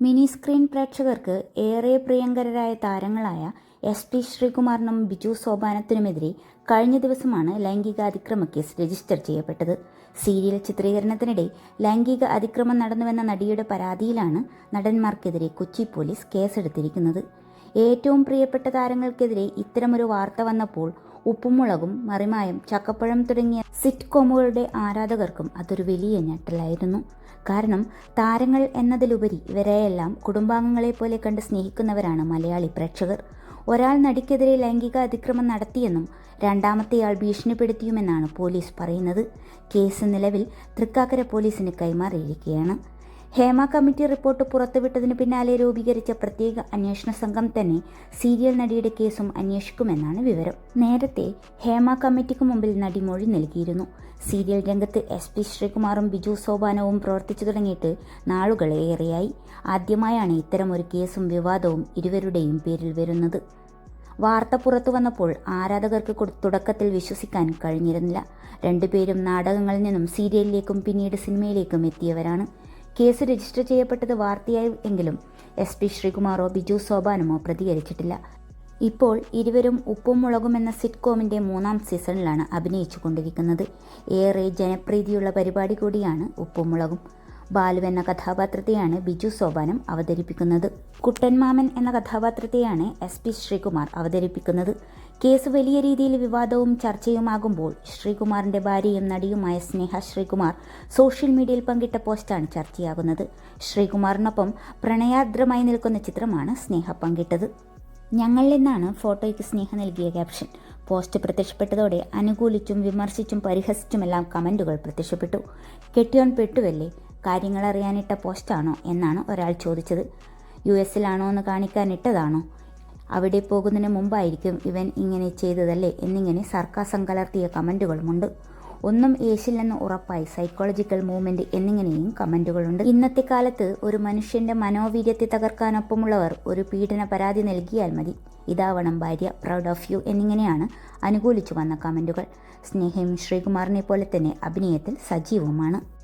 Mini screen പ്രേക്ഷകർക്ക് ഏറെ പ്രിയങ്കരരായ താരങ്ങളായ എസ് പി ശ്രീകുമാറിനും ബിജു സോപാനത്തിനുമെതിരെ കഴിഞ്ഞ ദിവസമാണ് ലൈംഗിക അതിക്രമ കേസ് രജിസ്റ്റർ ചെയ്യപ്പെട്ടത്. സീരിയൽ ചിത്രീകരണത്തിനിടെ ലൈംഗിക അതിക്രമം നടന്നുവെന്ന നടിയുടെ പരാതിയിലാണ് നടന്മാർക്കെതിരെ കൊച്ചി പോലീസ് കേസെടുത്തിരിക്കുന്നത്. ഏറ്റവും പ്രിയപ്പെട്ട താരങ്ങൾക്കെതിരെ ഇത്തരമൊരു വാർത്ത വന്നപ്പോൾ ഉപ്പുമുളകും മറിമായം ചക്കപ്പഴം തുടങ്ങിയ സിറ്റ്കോമുകളുടെ ആരാധകർക്കും അതൊരു വലിയ ഞെട്ടലായിരുന്നു. കാരണം താരങ്ങൾ എന്നതിലുപരി ഇവരെയെല്ലാം കുടുംബാംഗങ്ങളെ പോലെ കണ്ട് സ്നേഹിക്കുന്നവരാണ് മലയാളി പ്രേക്ഷകർ. ഒരാൾ നടിക്കെതിരെ ലൈംഗിക അതിക്രമം നടത്തിയെന്നും രണ്ടാമത്തെയാൾ ഭീഷണിപ്പെടുത്തിയുമെന്നാണ് പോലീസ് പറയുന്നത്. കേസ് നിലവിൽ തൃക്കാക്കര പോലീസിന് കൈമാറിയിരിക്കുകയാണ്. ഹേമ കമ്മിറ്റി റിപ്പോർട്ട് പുറത്തുവിട്ടതിന് പിന്നാലെ രൂപീകരിച്ച പ്രത്യേക അന്വേഷണ സംഘം തന്നെ സീരിയൽ നടിയുടെ കേസും അന്വേഷിക്കുമെന്നാണ് വിവരം. നേരത്തെ ഹേമ കമ്മിറ്റിക്ക് മുമ്പിൽ നടി മൊഴി നൽകിയിരുന്നു. സീരിയൽ രംഗത്ത് എസ് പി ശ്രീകുമാറും ബിജു സോപാനവും പ്രവർത്തിച്ചു തുടങ്ങിയിട്ട് നാളുകളേറെയായി ആദ്യമായാണ് ഇത്തരമൊരു കേസും വിവാദവും ഇരുവരുടെയും പേരിൽ വരുന്നത്. വാർത്ത പുറത്തു വന്നപ്പോൾ ആരാധകർക്ക് തുടക്കത്തിൽ വിശ്വസിക്കാൻ കഴിഞ്ഞിരുന്നില്ല. രണ്ടുപേരും നാടകങ്ങളിൽ നിന്നും സീരിയലിലേക്കും പിന്നീട് സിനിമയിലേക്കും എത്തിയവരാണ്. കേസ് രജിസ്റ്റർ ചെയ്യപ്പെട്ടത് വാർത്തയായി എങ്കിലും എസ് പി ശ്രീകുമാറോ ബിജു സോബാനുമോ പ്രതികരിച്ചിട്ടില്ല. ഇപ്പോൾ ഇരുവരും ഉപ്പും മുളകും എന്ന സിറ്റ്കോമിന്റെ മൂന്നാം സീസണിലാണ് അഭിനയിച്ചു കൊണ്ടിരിക്കുന്നത് ഏറെ ജനപ്രീതിയുള്ള പരിപാടി കൂടിയാണ് ഉപ്പും മുളകും. ബാലു എന്ന കഥാപാത്രത്തെയാണ് ബിജു സോപാനം അവതരിപ്പിക്കുന്നത്. കുട്ടൻമാമൻ എന്ന കഥാപാത്രത്തെയാണ് എസ് പി ശ്രീകുമാർ അവതരിപ്പിക്കുന്നത്. കേസ് വലിയ രീതിയിൽ വിവാദവും ചർച്ചയുമാകുമ്പോൾ ശ്രീകുമാറിന്റെ ഭാര്യയും നടിയുമായ സ്നേഹ ശ്രീകുമാർ സോഷ്യൽ മീഡിയയിൽ പങ്കിട്ട പോസ്റ്റാണ് ചർച്ചയാകുന്നത്. ശ്രീകുമാറിനൊപ്പം പ്രണയാർദ്രമായി നിൽക്കുന്ന ചിത്രമാണ് സ്നേഹ പങ്കിട്ടത്. ഞങ്ങൾ ഫോട്ടോയ്ക്ക് സ്നേഹ നൽകിയ ക്യാപ്ഷൻ. പോസ്റ്റ് പ്രത്യക്ഷപ്പെട്ടതോടെ അനുകൂലിച്ചും വിമർശിച്ചും പരിഹസിച്ചുമെല്ലാം കമന്റുകൾ പ്രത്യക്ഷപ്പെട്ടു. കെട്ടിയോൺ പെട്ടുവല്ലേ? കാര്യങ്ങൾ അറിയാനിട്ട പോസ്റ്റാണോ? എന്നാണ് ഒരാൾ ചോദിച്ചത്. യു എസിലാണോ എന്ന് കാണിക്കാൻ ഇട്ടതാണോ അവിടെ പോകുന്നതിന് മുമ്പായിരിക്കും ഇവൻ ഇങ്ങനെ ചെയ്തതല്ലേ എന്നിങ്ങനെ സർക്കാസം കലർത്തിയ കമന്റുകളുമുണ്ട് ഒന്നും ഏശില്ലെന്ന് ഉറപ്പായി സൈക്കോളജിക്കൽ മൂവ്മെന്റ് എന്നിങ്ങനെയും കമന്റുകളുണ്ട്. ഇന്നത്തെ കാലത്ത് ഒരു മനുഷ്യന്റെ മനോവീര്യത്തെ തകർക്കാനൊപ്പമുള്ളവർ ഒരു പീഡന പരാതി നൽകിയാൽ മതി. ഇതാവണം ഭാര്യ പ്രൗഡ് ഓഫ് യു എന്നിങ്ങനെയാണ് അനുകൂലിച്ചു വന്ന കമന്റുകൾ. സ്നേഹയും ശ്രീകുമാറിനെ പോലെ തന്നെ അഭിനയത്തിൽ സജീവമാണ്.